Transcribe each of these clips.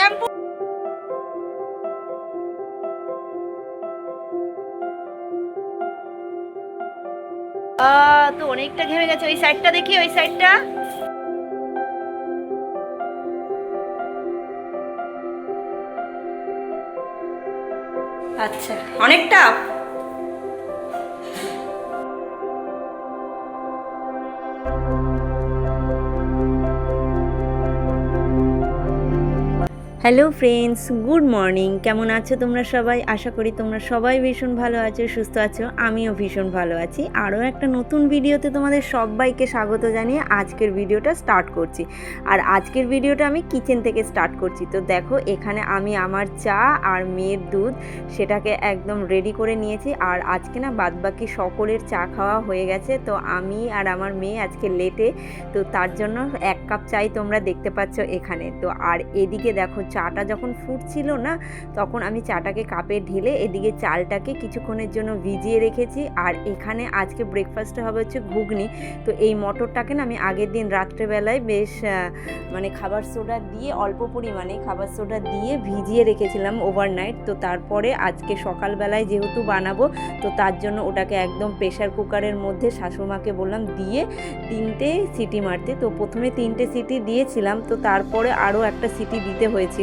Shampoo তো অনেকটা ঘেমে গেছে। ওই সাইডটা দেখি ওই সাইডটা আচ্ছা অনেকটা হ্যালো ফ্রেন্ডস গুড মর্নিং কেমন আছো তোমরা সবাই? আশা করি তোমরা সবাই ভীষণ ভালো আছো, সুস্থ আছো। আমিও ভীষণ ভালো আছি। আরও একটা নতুন ভিডিওতে তোমাদের সবাইকে স্বাগত জানিয়ে আজকের ভিডিওটা স্টার্ট করছি। আর আজকের ভিডিওটা আমি কিচেন থেকে স্টার্ট করছি। তো দেখো, এখানে আমি আমার চা আর মেয়ের দুধ সেটাকে একদম রেডি করে নিয়েছি। আর আজকে না বাদবাকি সকলের চা খাওয়া হয়ে গেছে। তো আমি আর আমার মেয়ে আজকে লেটে তো তার জন্য এক কাপ চাই তোমরা দেখতে পাচ্ছ এখানে। তো আর এদিকে দেখো চাটা যখন ফুটছিল না, তখন আমি চাটাকে কাপে ঢেলে এদিকে চালটাকে কিছুক্ষণের জন্য ভিজিয়ে রেখেছি। আর এখানে আজকে ব্রেকফাস্টে হবে হচ্ছে ঘুগনি। তো এই মটরটাকে না আমি আগের দিন রাত্রেবেলায় বেশ মানে খাবার সোডা দিয়ে, অল্প পরিমাণে খাবার সোডা দিয়ে ভিজিয়ে রেখেছিলাম ওভারনাইট তো তারপরে আজকে সকালবেলায় যেহেতু বানাবো, তো তার জন্য ওটাকে একদম প্রেশার কুকারের মধ্যে শাশুড়মাকে বললাম দিয়ে তিনটে সিটি মারতে। তো প্রথমে তিনটে সিটি দিয়েছিলাম। তো তারপরে আরও একটা সিটি দিতে হয়েছিল।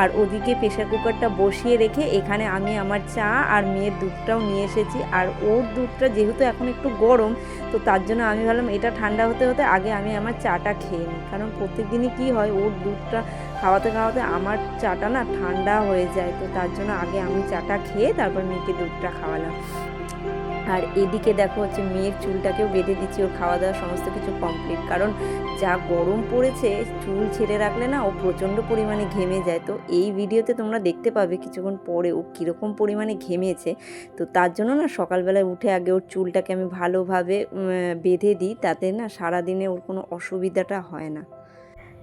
আর ওদিকে প্রেশার কুকারটা বসিয়ে রেখে এখানে আমি আমার চা আর মেয়ের দুধটাও নিয়ে এসেছি। আর ওর দুধটা যেহেতু এখন একটু গরম, তো তার জন্য আমি ভাবলাম এটা ঠান্ডা হতে হতে আগে আমি আমার চাটা খেয়ে নিই। কারণ প্রত্যেকদিনই কী হয়, ওর দুধটা খাওয়াতে খাওয়াতে আমার চাটা না ঠান্ডা হয়ে যায়। তো তার জন্য আগে আমি চাটা খেয়ে তারপর মেয়েকে দুধটা খাওয়ালাম। আর এদিকে দেখো হচ্ছে মেয়ের চুলটাকেও বেঁধে দিচ্ছি, ওর খাওয়া দাওয়া সমস্ত কিছু কমপ্লিট কারণ যা গরম পড়েছে, চুল ছেড়ে রাখলে না ও প্রচণ্ড পরিমাণে ঘেমে যায়। তো এই ভিডিওতে তোমরা দেখতে পাবে কিছুক্ষণ পরে ও কীরকম পরিমাণে ঘেমেছে। তো তার জন্য না সকালবেলায় উঠে আগে ওর চুলটাকে আমি ভালোভাবে বেঁধে দিই, তাতে না সারাদিনে ওর কোনো অসুবিধাটা হয় না।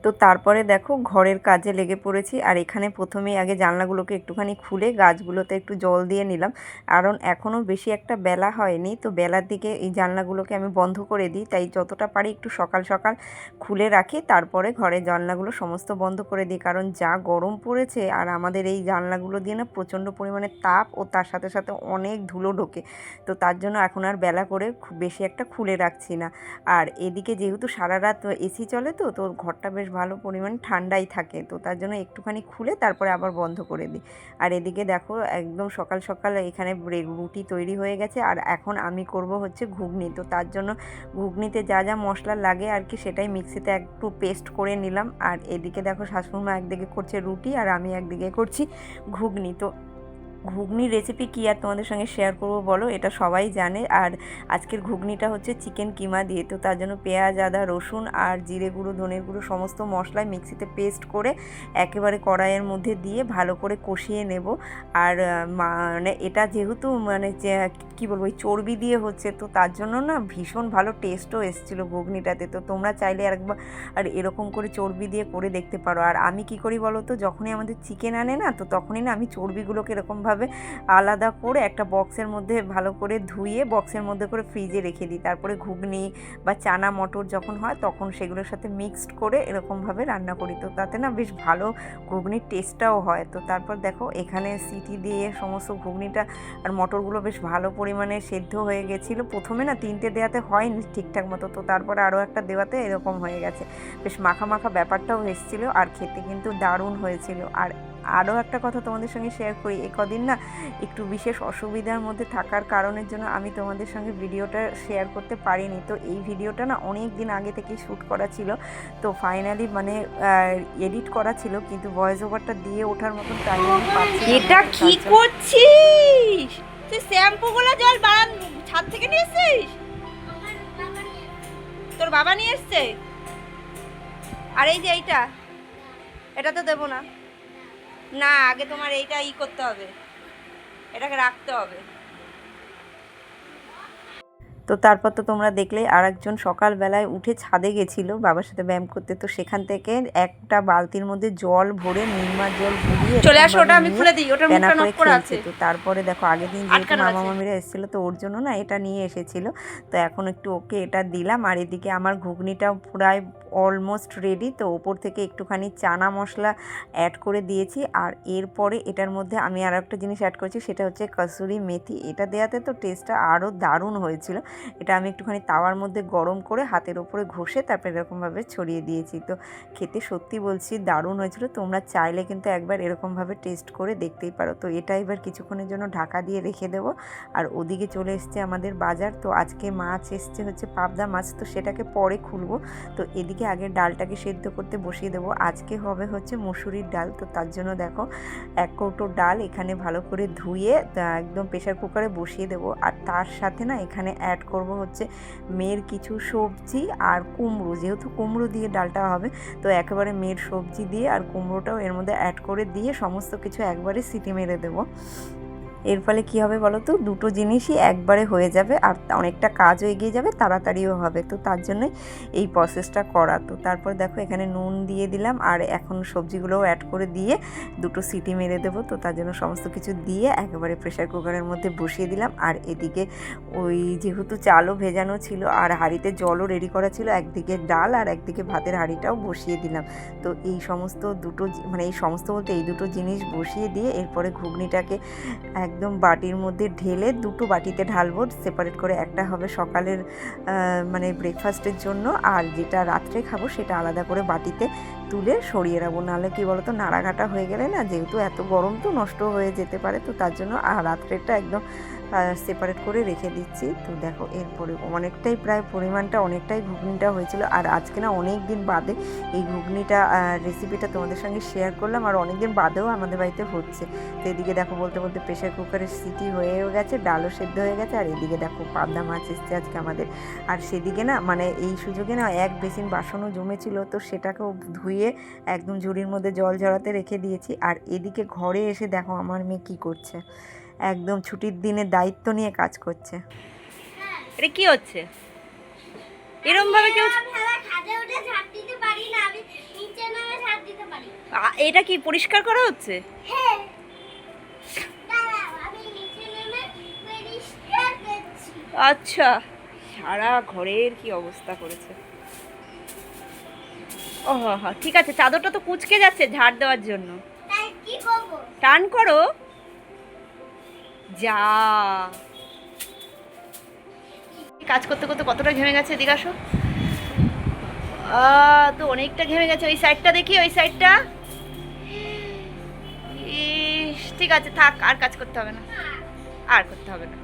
তো তারপরে দেখো ঘরের কাজে লেগে পড়েছি। আর এখানে প্রথমেই আগে জানলাগুলোকে একটুখানি খুলে গাছগুলোতে একটু জল দিয়ে নিলাম। কারণ এখনও বেশি একটা বেলা হয়নি। তো বেলার দিকে এই জানলাগুলোকে আমি বন্ধ করে দিই। তাই যতটা পারি একটু সকাল সকাল খুলে রাখি। তারপরে ঘরের জানলাগুলো সমস্ত বন্ধ করে দিই। কারণ যা গরম পড়েছে আর আমাদের এই জানলাগুলো দিয়ে না প্রচণ্ড পরিমাণে তাপ ও তার সাথে সাথে অনেক ধুলো ঢোকে। তো তার জন্য এখন আর বেলা করে বেশি একটা খুলে রাখছি না। আর এদিকে যেহেতু সারা রাত এসি চলে তো তো ঘরটা বেশ ভালো পরিমাণ ঠান্ডাই থাকে। তো তার জন্য একটুখানি খুলে তারপরে আবার বন্ধ করে দিই। আর এদিকে দেখো, একদম সকাল সকাল এখানে রুটি তৈরি হয়ে গেছে। আর এখন আমি করব হচ্ছে ঘুগনি। তো তার জন্য ঘুগনিতে যা যা মশলা লাগে আর কি সেটাই মিক্সিতে একটু পেস্ট করে নিলাম। আর এদিকে দেখো শাশুড়মা একদিকে করছে রুটি আর আমি একদিকে করছি ঘুগনি। তো ঘুগনির রেসিপি কী আর তোমাদের সঙ্গে শেয়ার করব বলো? এটা সবাই জানে। আর আজকের ঘুগনিটা হচ্ছে চিকেন কিমা দিয়ে। তো তার জন্য পেঁয়াজ, আদা, রসুন আর জিরে গুঁড়ো ধনের গুঁড়ো সমস্ত মশলায় মিক্সিতে পেস্ট করে একেবারে কড়াইয়ের মধ্যে দিয়ে ভালো করে কষিয়ে নেব। আর মানে এটা যেহেতু মানে যে, কী বলব ওই চর্বি দিয়ে হচ্ছে, তো তার জন্য না ভীষণ ভালো টেস্টও এসেছিল ঘুগনিটাতে। তো তোমরা চাইলে একবার আর এরকম করে চর্বি দিয়ে করে দেখতে পারো। আর আমি কি করি বলো তো? যখনই আমাদের চিকেন আনে না, তো তখনই না আমি চর্বিগুলোকে এরকমভাবে আলাদা করে একটা বক্সের মধ্যে ভালো করে ধুয়ে বক্সের মধ্যে করে ফ্রিজে রেখে দিই। তারপরে ঘুগনি বা চানা মটর যখন হয় তখন সেগুলোর সাথে মিক্সড করে এরকমভাবে রান্না করি। তো তাতে না বেশ ভালো ঘুগনির টেস্টটাও হয়। তো তারপর দেখো এখানে সিটি দিয়ে সমস্ত ঘুগনিটা আর মটরগুলো বেশ ভালো পরিমাণে সেদ্ধ হয়ে গেছিল। প্রথমে না তিনটে দেওয়াতে হয়নি ঠিকঠাক মতো। তো তারপরে আরও একটা দেওয়াতে এরকম হয়ে গেছে। বেশ মাখা মাখা ব্যাপারটাও এসেছিল। আর খেতে কিন্তু দারুণ হয়েছিল। আর আরও একটা কথা তোমাদের সঙ্গে শেয়ার করি। এ কদিন না একটু বিশেষ অসুবিধার মধ্যে থাকার কারণের জন্য আমি তোমাদের সঙ্গে ভিডিওটা শেয়ার করতে পারিনি। তো এই ভিডিওটা না অনেক দিন আগে থেকেই শ্যুট করা ছিল। তো ফাইনালি মানে এডিট করা ছিল কিন্তু ভয়েস ওভারটা দিয়ে ওঠার মতন টাইম আমি পাচ্ছি এটা কি তার করছিস? তুই শ্যাম্পু গুলো জল বাড়ান ছাদ থেকে নিয়ে এসছিস? তোর বাবা নিয়ে এসছে? আর এই যে এইটা এটা তো দেবো না। না আগে তোমার এইটা ই করতে হবে। এটাকে রাখতে হবে। তো তারপর তো তোমরা দেখলে আর একজন সকালবেলায় উঠে ছাদে গেছিল বাবার সাথে ব্যায়াম করতে। তো সেখান থেকে একটা বালতির মধ্যে জল ভরে নির্মার জল ভরিয়ে চলে আসো ওটা আমি খুলে দিই প্যানা মুখটা নক করা আছে। তো তারপরে দেখো আগের দিন যেহেতু মামা। মামিরা এসেছিল তো ওর জন্য না এটা নিয়ে এসেছিল। তো এখন একটু ওকে এটা দিলাম আর এদিকে আমার ঘুগনিটাও প্রায় অলমোস্ট রেডি তো ওপর থেকে একটুখানি চানা মশলা অ্যাড করে দিয়েছি। আর এরপরে এটার মধ্যে আমি আর একটা জিনিস অ্যাড করেছি সেটা হচ্ছে কসুরি মেথি। এটা দেওয়াতে তো টেস্টটা আরও দারুণ হয়েছিল। এটা আমি একটুখানি তাওয়ার মধ্যে গরম করে হাতের ওপরে ঘষে তারপরে এরকমভাবে ছড়িয়ে দিয়েছি। তো খেতে সত্যি বলছি দারুণ হয়েছিল। তোমরা চাইলে কিন্তু একবার এরকমভাবে টেস্ট করে দেখতেই পারো। তো এটা এবার কিছুক্ষণের জন্য ঢাকা দিয়ে রেখে দেবো। আর ওদিকে চলে এসছে আমাদের বাজার। তো আজকে মাছ এসছে হচ্ছে পাবদা মাছ। তো সেটাকে পরে খুলবো। তো এদিকে আগে ডালটাকে সেদ্ধ করতে বসিয়ে দেবো। আজকে হবে হচ্ছে মুসুরির ডাল। তো তার জন্য দেখো এক কৌটো ডাল এখানে ভালো করে ধুয়ে একদম প্রেশার কুকারে বসিয়ে দেবো। আর তার সাথে না এখানে অ্যাড করব হচ্ছে মেয়ের কিছু সবজি আর কুমড়ো। যেহেতু কুমড়ো দিয়ে ডালটা হবে, তো একেবারে মেয়ের সবজি দিয়ে আর কুমড়োটাও এর মধ্যে অ্যাড করে দিয়ে সমস্ত কিছু একবারে সিটি মেরে দেবো। এর ফলে কি হবে বলো তো? দুটো জিনিসই একবারে হয়ে যাবে আর অনেকটা কাজও এগিয়ে যাবে, তাড়াতাড়িও হবে। তো তার জন্যই এই প্রসেসটা করা। তো তারপর দেখো এখানে নুন দিয়ে দিলাম আর এখন সবজিগুলোও অ্যাড করে দিয়ে দুটো সিটি মেরে দেবো। তো তার জন্য সমস্ত কিছু দিয়ে একেবারে প্রেশার কুকারের মধ্যে বসিয়ে দিলাম। আর এদিকে ওই যেহেতু চালও ভেজানো ছিল আর হাঁড়িতে জলও রেডি করা ছিল, একদিকে ডাল আর একদিকে ভাতের হাঁড়িটাও বসিয়ে দিলাম। তো এই সমস্ত দুটো মানে এই সমস্ত বলতে এই দুটো জিনিস বসিয়ে দিয়ে এরপরে ঘুগনিটাকে একদম বাটির মধ্যে ঢেলে দুটো বাটিতে ঢালবো। সেপারেট করে একটা হবে সকালের মানে ব্রেকফাস্টের জন্য, আর যেটা রাত্রে খাব সেটা আলাদা করে বাটিতে তুলে সরিয়ে রাখব নাহলে কী বলতো, নাড়াঘাটা হয়ে গেলে না, যেহেতু এত গরম তো নষ্ট হয়ে যেতে পারে, তো তার জন্য, আর রাত্রেটা একদম সেপারেট করে রেখে দিচ্ছি। তো দেখো, এরপরে অনেকটাই প্রায় পরিমাণটা, অনেকটাই ঘুগনিটা হয়েছিল। আর আজকে না অনেক দিন বাদে এই ঘুগনিটা রেসিপিটা তোমাদের সঙ্গে শেয়ার করলাম আর অনেক দিন বাদেও আমাদের বাড়িতে হচ্ছে। তো এদিকে দেখো, বলতে বলতে প্রেশার কুকারের সিটি হয়েও গেছে, ডালও সেদ্ধ হয়ে গেছে। আর এদিকে দেখো, পাবদা মাছ এসছে আজকে আমাদের। আর সেদিকে না মানে এই সুযোগে না এক বেসিন বাসনও জমেছিল, তো সেটাকেও ধুয়ে একদম ঝুড়ির মধ্যে জল ঝরাতে রেখে দিয়েছি। আর এদিকে ঘরে এসে দেখো, আমার মেয়ে কী করছে। একদম ছুটির দিনে দায়িত্ব নিয়ে কাজ করছে। এটা কি হচ্ছে? এরম ভাবে কেউ আমি আবার ছাদে উঠে ঝাড় দিতে পারি না আমি নিচে নামে ঝাড় দিতে পারি। আ- এটা কি পরিষ্কার করা হচ্ছে? হ্যাঁ। দাঁড়াও আমি নিচে নেমে পরিষ্কার করছি। আচ্ছা সারা ঘরের কি অবস্থা করেছে? ও হা হা ঠিক আছে চাদরটা তো কুচকে যাচ্ছে ঝাড় দেওয়ার জন্য। তাই কি করব? টান করো। যা। কাজ করতে করতে কতটা ঘেমে গেছে, এদিকে আসো। তো অনেকটা ঘেমে গেছে, ওই সাইডটা দেখি, ওই সাইডটা ঠিক আছে, থাক, আর কাজ করতে হবে না। আর করতে হবে না।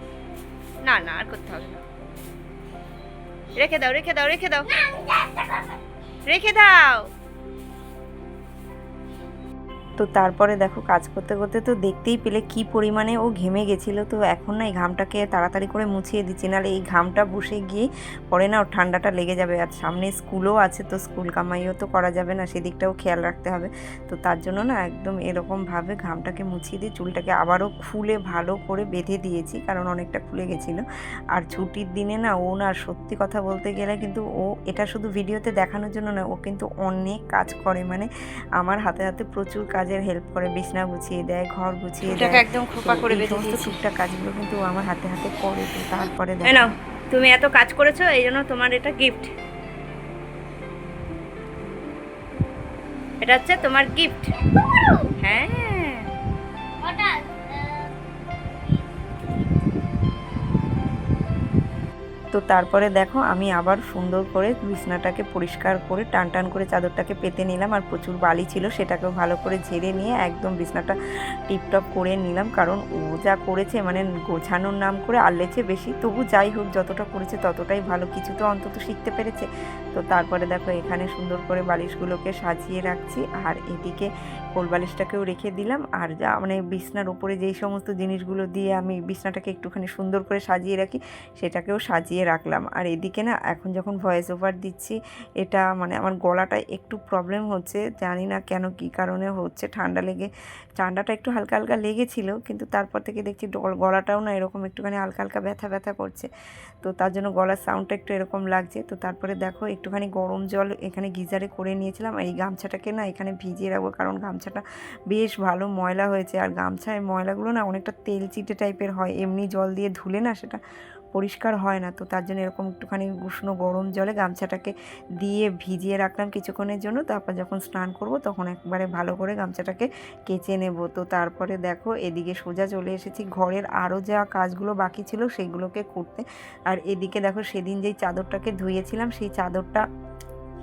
না না, আর করতে হবে না। রেখে দাও রেখে দাও রেখে দাও। রেখে দাও। তো তারপরে দেখো কাজ করতে করতে তো দেখতেই পেলে কি পরিমাণে ও ঘেমে গেছিল। তো এখন না এই ঘামটাকে তাড়াতাড়ি করে মুছিয়ে দিচ্ছি, নাহলে এই ঘামটা বসে গিয়ে পরে না ওর ঠান্ডাটা লেগে যাবে। আর সামনে স্কুলও আছে, তো স্কুল কামাইও তো করা যাবে না, সেদিকটাও খেয়াল রাখতে হবে। তো তার জন্য না একদম এরকমভাবে ঘামটাকে মুছিয়ে দিয়ে চুলটাকে আবারও খুলে ভালো করে বেঁধে দিয়েছি, কারণ অনেকটা খুলে গেছিল। আর ছুটির দিনে না ও না সত্যি কথা বলতে গেলে কিন্তু ও এটা শুধু ভিডিওতে দেখানোর জন্য না, ও কিন্তু অনেক কাজ করে। মানে আমার হাতে হাতে প্রচুর কাজের হেল্প করে বিছনা গুছিয়ে দেয় ঘর গুছিয়ে এটাকে দেয়। একদম খোপা করে সমস্ত টুকটাক কাজগুলো কিন্তু আমার হাতে হাতে করে তো তারপরে এই দেখো। নাও তুমি এত কাজ করেছ এই জন্য তোমার এটা গিফট এটা হচ্ছে তোমার গিফট হ্যাঁ। তো তারপরে দেখো আমি আবার সুন্দর করে বিছনাটাকে পরিষ্কার করে টান টান করে চাদরটাকে পেতে নিলাম আর প্রচুর বালি ছিল সেটাকেও ভালো করে ঝেড়ে নিয়ে একদম বিছনাটা টিপটপ করে নিলাম কারণ ও যা করেছে মানে গোছানোর নাম করে আল্লেছে বেশি। তবু যাই হোক, যতটা করেছে ততটাই ভালো। কিছু তো অন্তত শিখতে পেরেছে। তো তারপরে দেখো এখানে সুন্দর করে বালিশগুলোকে সাজিয়ে রাখছি। আর এদিকে কোল বালিশটাকেও রেখে দিলাম। আর যা মানে বিছনার উপরে যেই সমস্ত জিনিসগুলো দিয়ে আমি বিছনাটাকে একটুখানি সুন্দর করে সাজিয়ে রাখি, সেটাকেও সাজিয়ে রাখলাম। আর এদিকে না, এখন যখন ভয়েস ওভার দিচ্ছি, এটা মানে আমার গলাটা একটু প্রবলেম হচ্ছে, জানি না কেন কি কারণে হচ্ছে, ঠান্ডা লেগে ঠান্ডাটা একটু হালকা হালকা লেগেছিল, কিন্তু তারপর থেকে দেখছি গলাটাও না এরকম একটুখানি হালকা হালকা ব্যথা ব্যথা করছে। তো তার জন্য গলার সাউন্ডটা একটু এরকম লাগছে। তো তারপরে দেখো একটুখানি গরম জল এখানে গিজারে করে নিয়েছিলাম। আর এই গামছাটাকে না এখানে ভিজিয়ে রাখব, কারণ গামছাটা বেশ ভালো ময়লা হয়েছে। আর গামছায় ময়লাগুলো না অনেকটা তেল চিটে টাইপের হয়। এমনি জল দিয়ে ধুলে না সেটা পরিষ্কার হয় না। তো তার জন্য এরকম একটুখানি উষ্ণ গরম জলে গামছাটাকে দিয়ে ভিজিয়ে রাখলাম কিছুক্ষণের জন্য। তারপর যখন স্নান করব তখন একবারে ভালো করে গামছাটাকে কেচে নেব। তো তারপরে দেখো এদিকে সোজা চলে এসেছি। ঘরের আরও যা কাজগুলো বাকি ছিল সেগুলোকে করতে। আর এদিকে দেখো সেদিন যেই চাদরটাকে ধুয়েছিলাম সেই চাদরটা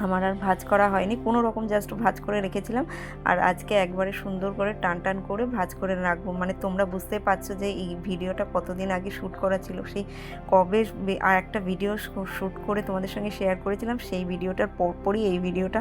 আমার আর ভাজ করা হয়নি। কোনো রকম জাস্ট ভাজ করে রেখেছিলাম। আর আজকে একবারে সুন্দর করে টান টান করে ভাজ করে রাখব। মানে তোমরা বুঝতে পারছ যে এই ভিডিওটা কতদিন আগে শ্যুট করা ছিল। সেই কবে আর একটা ভিডিও শ্যুট করে তোমাদের সঙ্গে শেয়ার করেছিলাম। সেই ভিডিওটার পরপরই এই ভিডিওটা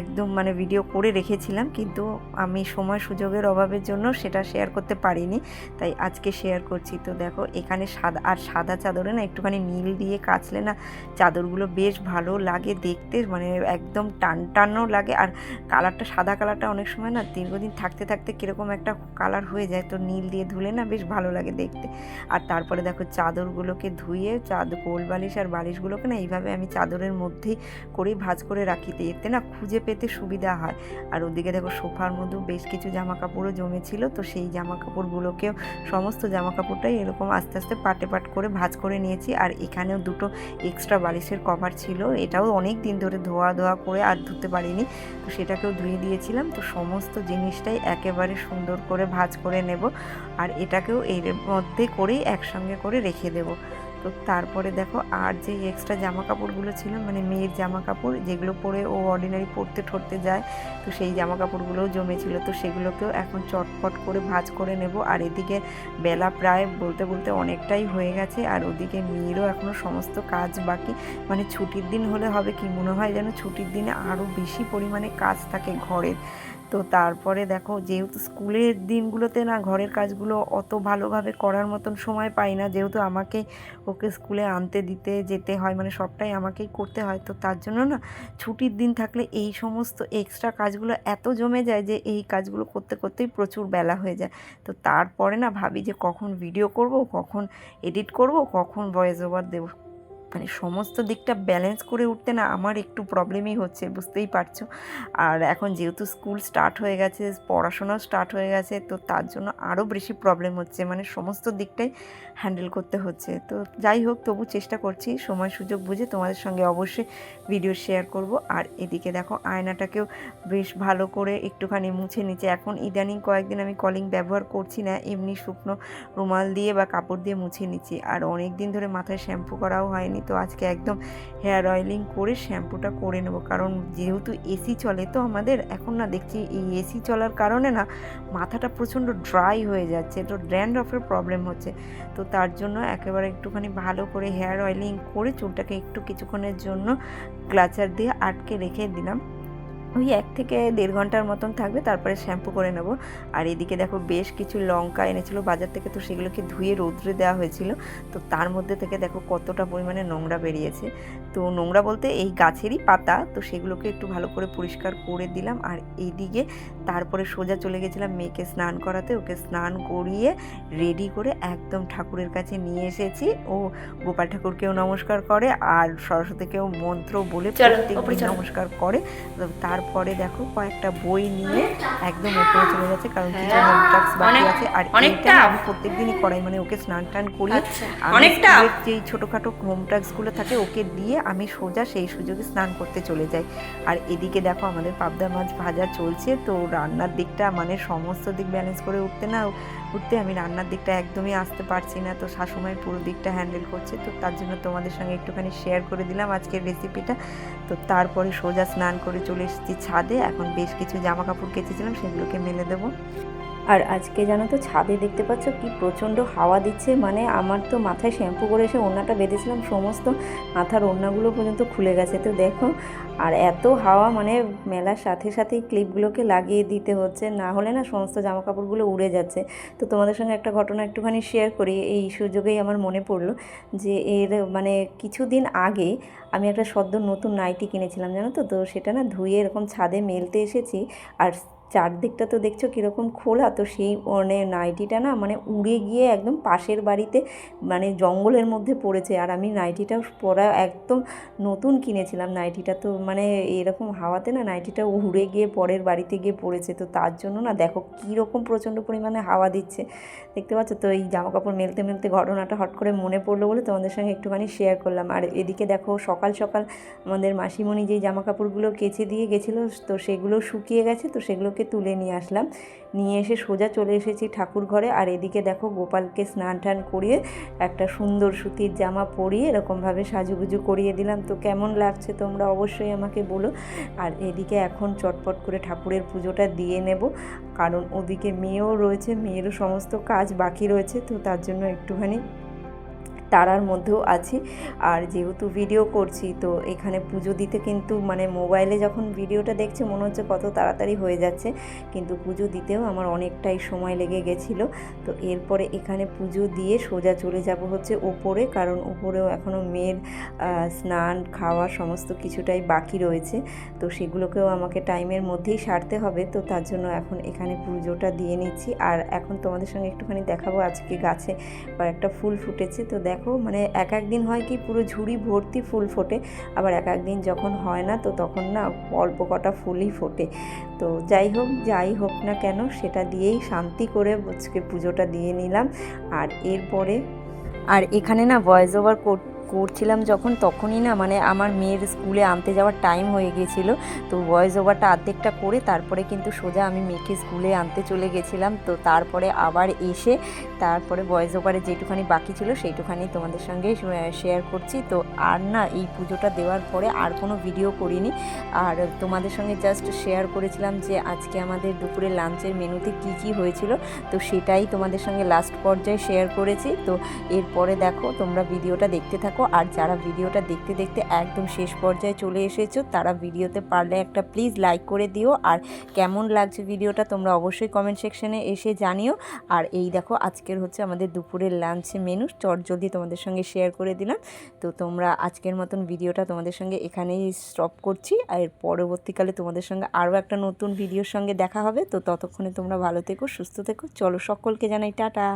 একদম মানে ভিডিও করে রেখেছিলাম। কিন্তু আমি সময় সুযোগের অভাবের জন্য সেটা শেয়ার করতে পারিনি। তাই আজকে শেয়ার করছি। তো দেখো, এখানে সাদা আর সাদা চাদরে না একটুখানি নীল দিয়ে কাচলে না চাদরগুলো বেশ ভালো লাগে দেখতে। মানে একদম টান টানও লাগে। আর কালারটা, সাদা কালারটা অনেক সময় না দীর্ঘদিন থাকতে থাকতে কীরকম একটা কালার হয়ে যায়। তো নীল দিয়ে ধুলে না বেশ ভালো লাগে দেখতে। আর তারপরে দেখো চাদরগুলোকে ধুয়ে, চাদ, কোল বালিশ আর বালিশগুলোকে না এইভাবে আমি চাদরের মধ্যেই করেই ভাঁজ করে রাখি। এতে না খুঁজে পেতে সুবিধা হয়। আর ওদিকে দেখো সোফার মধ্যেও বেশ কিছু জামা কাপড়ও জমেছিল। তো সেই জামা কাপড়গুলোকেও সমস্ত জামা কাপড়টাই এরকম আস্তে আস্তে পাটে, পাট করে ভাঁজ করে নিয়েছি। আর এখানেও দুটো এক্সট্রা বালিশের কভার ছিল। এটাও অনেক দিন ধরে ধোয়া ধোয়া ধোয়া করে আর ধুতে পারিনি। তো সেটাকেও ধুয়ে দিয়েছিলাম। তো সমস্ত জিনিসটাই একেবারে সুন্দর করে ভাজ করে নেব। আর এটাকেও এর মধ্যে করেই একসঙ্গে করে রেখে দেবো। তো তারপরে দেখো আর যে এক্সট্রা জামা কাপড়গুলো ছিল মানে মেয়ের জামা কাপড় যেগুলো পরে ও অর্ডিনারি পরতে ঠরতে যায়, তো সেই জামা কাপড়গুলোও জমেছিল। তো সেগুলোকেও এখন চটপট করে ভাঁজ করে নেব। আর এদিকে বেলা প্রায় বলতে বলতে অনেকটাই হয়ে গেছে। আর ওদিকে মেয়েরও এখনও সমস্ত কাজ বাকি। মানে ছুটির দিন হলে হবে কি মনে হয় যেন? ছুটির দিনে আরও বেশি পরিমাণে কাজ থাকে ঘরের। তো তারপরে দেখো, যেহেতু স্কুলের দিনগুলোতে না ঘরের কাজগুলো অত ভালোভাবে করার মতন সময় পাই না, যেহেতু আমাকে ওকে স্কুলে আনতে দিতে যেতে হয় মানে সবটাই আমাকেই করতে হয়, তো তার জন্য না ছুটির দিন থাকলে এই সমস্ত এক্সট্রা কাজগুলো এত জমে যায় যে এই কাজগুলো করতে করতেই প্রচুর বেলা হয়ে যায়। তো তারপরে না ভাবি যে কখন ভিডিও করব, কখন এডিট করব, কখন ভয়েস ওভার দেবো। মানে সমস্ত দিকটা ব্যালেন্স করে উঠতে না আমার একটু প্রবলেমই হচ্ছে, বুঝতেই পারছ? আর এখন যেহেতু স্কুল স্টার্ট হয়ে গেছে, পড়াশোনাও স্টার্ট হয়ে গেছে, তো তার জন্য আরও বেশি প্রবলেম হচ্ছে। মানে সমস্ত দিকটাই হ্যান্ডেল করতে হচ্ছে। তো যাই হোক, তবু চেষ্টা করছি, সময় সুযোগ বুঝে তোমাদের সঙ্গে অবশ্যই ভিডিও শেয়ার করব। আর এদিকে দেখো, আয়নাটাকেও বেশ ভালো করে একটুখানি মুছে নিচে এখন ইদানিং কয়েকদিন আমি কলিং ব্যবহার করছি না, এমনি শুকনো রুমাল দিয়ে বা কাপড় দিয়ে মুছে নিচ্ছি। আর অনেক দিন ধরে মাথায় শ্যাম্পু করাও হয়নি। তো আজকে একদম হেয়ার অয়েলিং করে শ্যাম্পুটা করে নেব। কারণ যেহেতু এসি চলে, তো আমাদের এখন না দেখছি এই এসি চলার কারণে না মাথাটা প্রচণ্ড ড্রাই হয়ে যাচ্ছে, তো ড্র্যান্ড অফের প্রবলেম হচ্ছে। তো তার জন্য একেবারে একটুখানি ভালো করে হেয়ার অয়েলিং করে চুলটাকে একটু কিছুক্ষণের জন্য ক্লাচার দিয়ে আটকে রেখে দিলাম। ওই এক থেকে দেড় ঘণ্টার মতন থাকবে তারপরে শ্যাম্পু করে নেব। আর এদিকে দেখো বেশ কিছু লঙ্কা এনেছিল বাজার থেকে তো সেগুলোকে ধুয়ে রৌদ্রে দেওয়া হয়েছিল। তো তার মধ্যে থেকে দেখো কতটা পরিমাণে নোংরা বেরিয়েছে। তো নোংরা বলতে এই গাছেরই পাতা তো সেগুলোকে একটু ভালো করে পরিষ্কার করে দিলাম। আর এইদিকে তারপরে সোজা চলে গেছিলাম মেয়েকে স্নান করাতে। ওকে স্নান করিয়ে রেডি করে একদম ঠাকুরের কাছে নিয়ে এসেছি। ও গোপাল ঠাকুরকেও নমস্কার করে আর সরস্বতীকেও মন্ত্র বলে। নমস্কার করে। তো তারপরে দেখো কয়েকটা বই নিয়ে একদম উপরে চলে গেছে কারণ কিছু হ্যাঁ, টাস্ক বাকি আছে। আর অনেকটা? আমি প্রত্যেকদিনই করাই মানে ওকে স্নান টান করি আচ্ছা। অনেকটা। যেই ছোটোখাটো হোম টাস্কগুলো থাকে ওকে দিয়ে আমি সোজা সেই সুযোগে স্নান করতে চলে যাই। আর এদিকে দেখো আমাদের পাবদা মাছ ভাজা চলছে তো রান্নার দিকটা মানে সমস্ত দিক ব্যালেন্স করে উঠতে না উঠতে আমি রান্নার দিকটা একদমই আসতে পারছি না। তো শাশুমাই পুরো দিকটা হ্যান্ডেল করছে। তো তার জন্য তোমাদের সঙ্গে একটুখানি শেয়ার করে দিলাম আজকের রেসিপিটা তো তারপরে সোজা স্নান করে চলে এসেছি ছাদে। এখন বেশ কিছু জামা কাপড় কেচেছিলাম, সেগুলোকে মেলে দেবো। আর আজকে জানো তো ছাদে দেখতে পাচ্ছ কি প্রচণ্ড হাওয়া দিচ্ছে মানে আমার তো মাথায় শ্যাম্পু করে এসে ওড়নাটা বেঁধেছিলাম, সমস্ত মাথার ওড়নাগুলো পর্যন্ত খুলে গেছে তো দেখো। আর এত হাওয়া মানে মেলার সাথে সাথেই ক্লিপগুলোকে লাগিয়ে দিতে হচ্ছে, না হলে না সমস্ত জামা কাপড়গুলো উড়ে যাচ্ছে। তো তোমাদের সঙ্গে একটা ঘটনা একটুখানি শেয়ার করি, এই সুযোগেই আমার মনে পড়ল যে এর মানে কিছুদিন আগে আমি একটা সদ্য নতুন নাইটি কিনেছিলাম, জানো তো? তো সেটা না ধুয়ে এরকম ছাদে মেলতে এসেছি, আর চারদিকটা তো দেখছ কীরকম খোলা, তো সেই মানে নাইটিটা না মানে উড়ে গিয়ে একদম পাশের বাড়িতে মানে জঙ্গলের মধ্যে পড়েছে। আর আমি নাইটিটা পরা একদম নতুন কিনেছিলাম নাইটিটা তো মানে এরকম হাওয়াতে না নাইটিটা উড়ে গিয়ে পরের বাড়িতে গিয়ে পড়েছে। তো তার জন্য না দেখো কীরকম প্রচণ্ড পরিমাণে হাওয়া দিচ্ছে। দেখতে পাচ্ছ তো এই জামা কাপড় মেলতে মেলতে ঘটনাটা হট করে মনে পড়ল বলে তোমাদের সঙ্গে একটুখানি শেয়ার করলাম। আর এদিকে দেখো সকাল সকাল আমাদের মাসিমণি যেই জামা কাপড়গুলো কেচে দিয়ে গেছিল, তো সেগুলো শুকিয়ে গেছে, তো সেগুলোকে তুলে নিয়ে আসলাম। নিয়ে এসে সোজা চলে এসেছি ঠাকুর ঘরে। আর এদিকে দেখো গোপালকে স্নান টান করিয়ে একটা সুন্দর সুতির জামা পরিয়ে এরকমভাবে সাজুগুজু করিয়ে দিলাম। তো কেমন লাগছে তোমরা অবশ্যই আমাকে বলো। আর এদিকে এখন চটপট করে ঠাকুরের পুজোটা দিয়ে নেব। কারণ ওদিকে মেয়েও রয়েছে, মেয়েরও সমস্ত কাজ বাকি রয়েছে। তো তার জন্য একটুখানি তারার মধ্যেও আছি। আর যেহেতু ভিডিও করছি, তো এখানে পুজো দিতে কিন্তু মানে মোবাইলে যখন ভিডিওটা দেখছে, মনে হচ্ছে কত তাড়াতাড়ি হয়ে যাচ্ছে। কিন্তু পুজো দিতেও আমার অনেকটাই সময় লেগে গেছিল। তো এরপরে এখানে পুজো দিয়ে সোজা চলে যাব হচ্ছে ওপরে, কারণ ওপরেও এখনও মেয়ের স্নান, খাওয়া সমস্ত কিছুটাই বাকি রয়েছে। তো সেগুলোকেও আমাকে টাইমের মধ্যেই সারতে হবে। তো তার জন্য এখন এখানে পুজোটা দিয়ে নিচ্ছি। আর এখন তোমাদের সঙ্গে একটুখানি দেখাবো। আজকে গাছে কয়েকটা ফুল ফুটেছে। তো দেখো মানে এক এক দিন হয় কি পুরো ঝুড়ি ভর্তি ফুল ফোটে, আবার এক এক দিন যখন হয় না তো তখন না অল্প কটা ফুলই ফোটে। তো যাই হোক যাই হোক না কেন, সেটা দিয়েই শান্তি করে আজকে পুজোটা দিয়ে নিলাম। আর এরপরে, আর এখানে না ভয়েস ওভার করছিলাম যখন তখনই না মানে আমার মেয়ের স্কুলে আনতে যাওয়ার টাইম হয়ে গিয়েছিল তো ভয়েস ওভারটা অর্ধেকটা করে তারপরে কিন্তু সোজা আমি মেয়েকে স্কুলে আনতে চলে গেছিলাম। তো তারপরে আবার এসে তারপরে ভয়েস ওভারে যেটুখানি বাকি ছিল সেইটুখানি তোমাদের সঙ্গে শেয়ার করছি। তো আর না এই পুজোটা দেওয়ার পরে আর কোনো ভিডিও করিনি। আর তোমাদের সঙ্গে জাস্ট শেয়ার করেছিলাম যে আজকে আমাদের দুপুরে লাঞ্চের মেনুতে কি কি হয়েছিল। তো সেটাই তোমাদের সঙ্গে লাস্ট পর্যায়ে শেয়ার করেছি। তো এরপরে দেখো তোমরা ভিডিওটা দেখতে থাকো। আর যারা ভিডিওটা দেখতে দেখতে একদম শেষ পর্যায়ে চলে এসেছ, তারা ভিডিওতে পারলে একটা প্লিজ লাইক করে দিও। আর কেমন লাগছে ভিডিওটা তোমরা অবশ্যই কমেন্ট সেকশনে এসে জানিও। আর এই দেখো, আজকের হচ্ছে আমাদের দুপুরের লাঞ্চ মেনু চট জলদি তোমাদের সঙ্গে শেয়ার করে দিলাম। তো তোমরা আজকের মতন ভিডিওটা তোমাদের সঙ্গে এখানেই স্টপ করছি। আর পরবর্তীকালে তোমাদের সঙ্গে আরও একটা নতুন ভিডিওর সঙ্গে দেখা হবে। তো ততক্ষণে তোমরা ভালো থেকো, সুস্থ থেকো। চলো সকলকে জানাই টাটা।